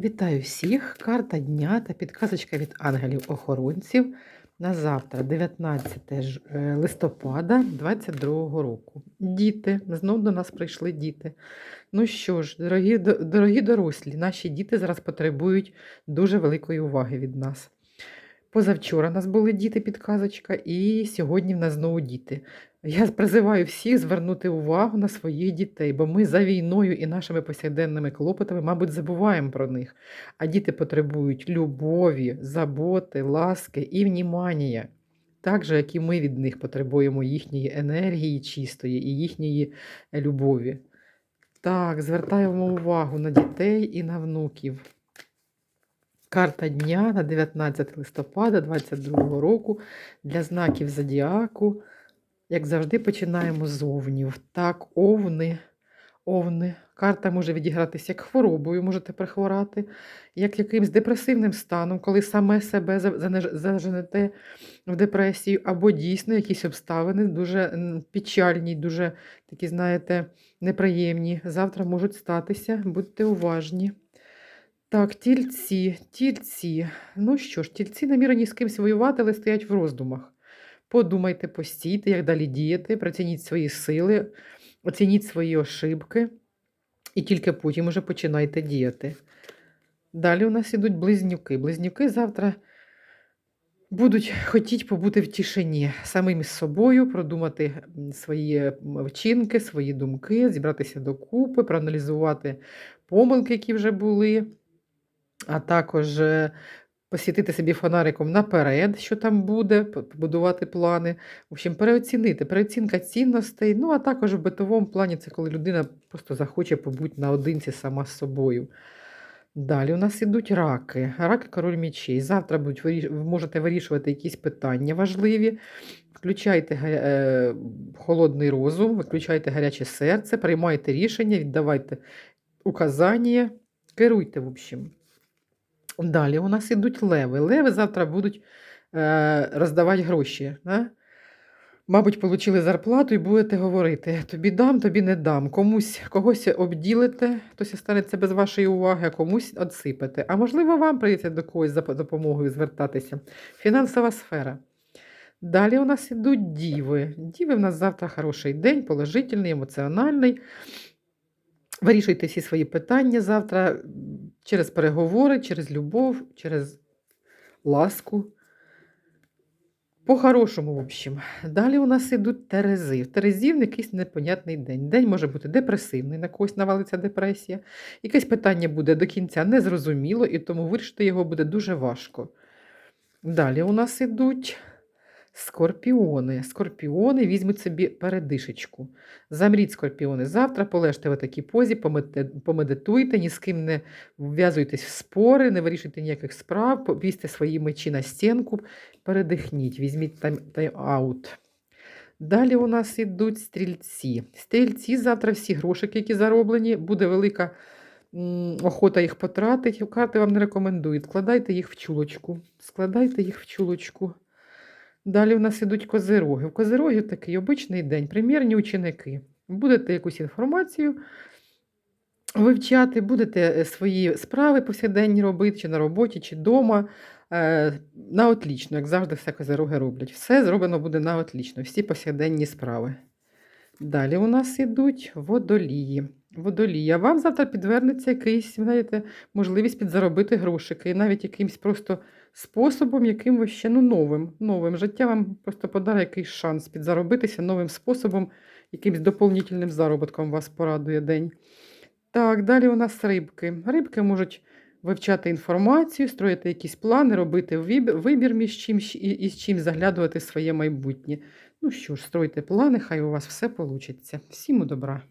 Вітаю всіх! Карта дня та підказочка від ангелів-охоронців на завтра, 19 е, листопада 2022 року. Діти, знов до нас прийшли діти. Ну що ж, дорогі, дорогі дорослі, наші діти зараз потребують дуже великої уваги від нас. Позавчора у нас були діти підказочка, і сьогодні в нас знову діти. Я призиваю всіх звернути увагу на своїх дітей, бо ми за війною і нашими повсякденними клопотами, мабуть, забуваємо про них. А діти потребують любові, заботи, ласки і внімання. Так же, як і ми від них потребуємо їхньої енергії чистої і їхньої любові. Так, звертаємо увагу на дітей і на внуків. Карта дня на 19 листопада 2022 року для знаків зодіаку. Як завжди, починаємо з овнів. Так, овни. Овни. Карта може відігратися як хворобою, можете прихворати, як якимсь депресивним станом, коли саме себе заженете в депресію, або дійсно якісь обставини дуже печальні, дуже такі, знаєте, неприємні. Завтра можуть статися, будьте уважні. Так, тільці, тільці. Ну що ж, тільці намірені з кимось воювати, але стоять в роздумах. Подумайте, постійте, як далі діяти, процініть свої сили, оцініть свої ошибки, і тільки потім уже починайте діяти. Далі у нас ідуть близнюки. Близнюки завтра будуть хотіти побути в тишині, самим з собою, продумати свої вчинки, свої думки, зібратися докупи, проаналізувати помилки, які вже були, а також е, посвітити собі фонариком наперед, що там буде, побудувати плани. В общем, переоцінити, переоцінка цінностей. Ну, а також в битовому плані це коли людина просто захоче побути наодинці сама з собою. Далі у нас ідуть раки. Раки король мічей. Завтра будуть виріш... ви можете вирішувати якісь питання важливі. Включайте е... холодний розум, виключайте гаряче серце, приймайте рішення, віддавайте указання, керуйте, в общем. Далі у нас ідуть леви. Леви завтра будуть е, роздавати гроші. Да? Мабуть, отримали зарплату і будете говорити: тобі дам, тобі не дам. Комусь когось обділите, хтось останеться без вашої уваги, а комусь отсипете. А можливо, вам прийдеться до когось за допомогою звертатися. Фінансова сфера. Далі у нас ідуть діви. Діви в нас завтра хороший день, положительний, емоціональний. Вирішуйте всі свої питання завтра через переговори, через любов, через ласку. По-хорошому, в общем. Далі у нас ідуть терези. В терезів якийсь непонятний день. День може бути депресивний, на когось навалиться депресія. Якесь питання буде до кінця незрозуміло, і тому вирішити його буде дуже важко. Далі у нас ідуть скорпіони. Скорпіони візьмуть собі передишечку. Замріть, скорпіони, завтра полежте в такій позі, помедитуйте, ні з ким не вв'язуйтесь в спори, не вирішуйте ніяких справ, повісьте свої мечі на стінку, передихніть, візьміть тайм- тайм-аут. Далі у нас ідуть стрільці. Стрільці завтра всі грошики, які зароблені, буде велика охота їх потратити. Карти вам не рекомендують. Складайте їх в чулочку. Складайте їх в чулочку. Далі у нас ідуть козироги. В козирогів такий обичний день, примірні ученики. Будете якусь інформацію вивчати, будете е, свої справи повсякденні робити, чи на роботі, чи вдома. На отлічно, як завжди, все козироги роблять. Все зроблено буде на отлічно, всі повсякденні справи. Далі у нас ідуть водолії. Водолія. Вам завтра підвернеться якийсь, знаєте, можливість підзаробити грошики. І навіть якимсь просто способом, яким ви ще ну, новим. новим. Життя вам просто подарує якийсь шанс підзаробитися новим способом, якимсь доповнительним заробітком вас порадує день. Так, далі у нас рибки. Рибки можуть вивчати інформацію, строїти якісь плани, робити вибір, між чим і, і з чим заглядувати своє майбутнє. Ну що ж, стройте плани, хай у вас все вийде. Всім у добра.